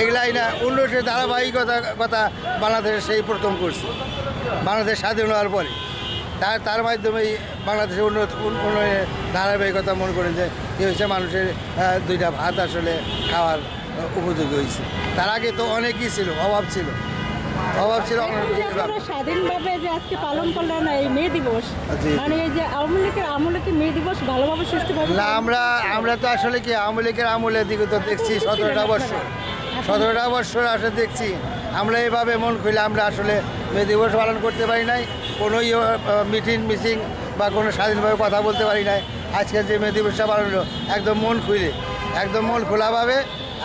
এগুলাই না উন্নয়নের ধারাবাহিকতা কথা বাংলাদেশে সেই প্রথম করছে। বাংলাদেশ স্বাধীন হওয়ার পরে। তার তার মাধ্যমেই বাংলাদেশের উন্নত উন- উন্নয়নের ধারাবাহিকতা মনে করেন যে কী হয়েছে? মানুষের দুইটা ভাত আসলে খাওয়ার উপযোগী হয়েছে। তার আগে তো অনেকই ছিল অভাব ছিল। অভাব ছিল স্বাধীনভাবে যে আজকে পালন করলেন এই মে দিবস। মানে এই যে আওয়ামী লীগের আমলে কি মে দিবস ভালোভাবে সুষ্ঠুভাবে না আমরা আমরা তো আসলে কি আওয়ামী লীগের আমলের দিকে তো দেখছি সতেরোটা বছর। সতেরোটা বছর আসে দেখছি, আমরা এভাবে মন খুলে আমরা আসলে মে দিবস পালন করতে পারি নাই, কোনো মিটিং মিসিং বা কোনো স্বাধীনভাবে কথা বলতে পারি নাই। আজকে যে মে দিবসটা পালন হলো, একদম মন খুলে, একদম মন খোলাভাবে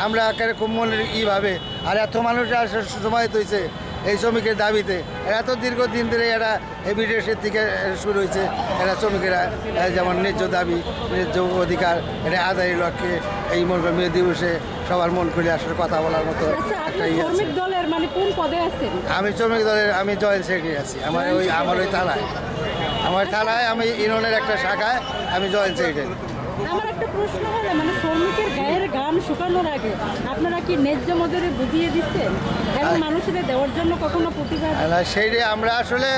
আমরা একেবারে খুব মনের ইভাবে আর এত মানুষ আসলে সময় হয়েছে এই শ্রমিকের দাবিতে। এরা এত দীর্ঘদিন ধরে এরা এই বিদেশের থেকে শুরু হয়েছে। এরা শ্রমিকেরা যেমন ন্যায্য দাবি ন্যায্য অধিকার এটা আদায়ের লক্ষ্যে এই মন মে দিবসে সবার মন খুলে আসলে কথা বলার মতো আচ্ছা একটা ইয়ে মানে কোন পদে আছেন? আমি শ্রমিক দলের আমি জয়েন্ট সেক্রেটারি আছি। আমার ওই আমার ওই থানায়। আমার থানায় আমি ইউনিয়নের একটা শাখায় আমি জয়েন্ট সেক্রেটারি। আমার একটা প্রশ্ন হলো মানে শ্রমিকের গায়ের গাম শুকানোর আগে আপনারা কি ন্যায্য মজুরি বুঝিয়ে দিচ্ছেন? এবং মানুষের দেওয়ার জন্য কখনো প্রতিবাদ? আমরা আসলে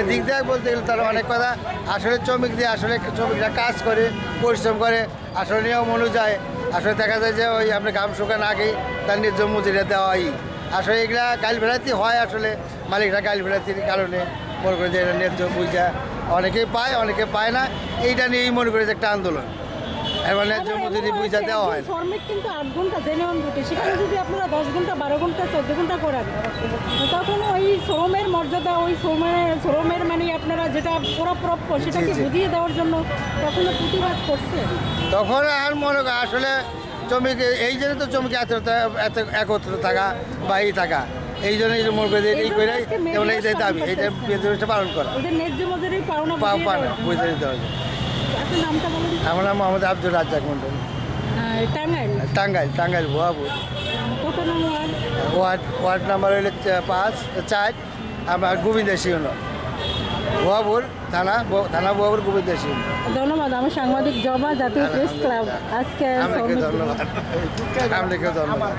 এদিক দিয়ে বলতে গেলে তার অনেক কথা। আসলে শ্রমিক দিয়ে আসলে শ্রমিকরা কাজ করে পরিশ্রম করে। আসলে নিয়ম অনুযায়ী আসলে দেখা যায় যে ওই আপনি গাম শুকান আগেই তার ন্যায্য মজুরিটা দেওয়াই। আসলে এগুলা গাইল ভেড়াতি হয় আসলে মালিকরা গাইল ভেড়াতির কারণে মনে করে যে এটা ন্যায্য বুঝা অনেকেই পায় অনেকে পায় না। এইটা নিয়েই মনে করে যে একটা আন্দোলন। এবার ন্যায্য বুঝা দেওয়া হয় শ্রমিক কিন্তু আট ঘণ্টা জেনুয়ান ডিউটি সেখানে যদি আপনারা দশ ঘণ্টা বারো ঘণ্টা চোদ্দ ঘণ্টা করেন তখন ওই শ্রমের মর্যাদা ওই শ্রমের শ্রমের মানে আপনারা যেটা সেটাকে। বুঝিয়ে দেওয়ার জন্য প্রতিবাদ করছেন তখন আর মনে আসলে শ্রমিক এই জন্য তো শ্রমিক একত্র থাকা বা এই থাকা। এই জন্যই মনে করি যে এই এই জন্য করে আজকে মে যেমন এই যে দাবি এইটা করতেছে। পালন করা। ওদের ন্যায্য মজুরি পাওনা পা বুঝিয়ে পা না দেওয়ার জন্য। বুঝে দিতে হবে আমার নাম Mohammad Abdul Razzak Mondal Tangail? Tangail Tangail Bhuapur ward ward number হইলে পাঁচ চার। আমার গোবিন্দাসী হল ভুয়াপুর থানা থানা ভুয়াপুর গোবিন্দাসী ধন্যবাদ আমার সাংবাদিক জবা জাতীয় প্রেস ক্লাব। আজকে আপনাকে ধন্যবাদ। আপনাকেও ধন্যবাদ।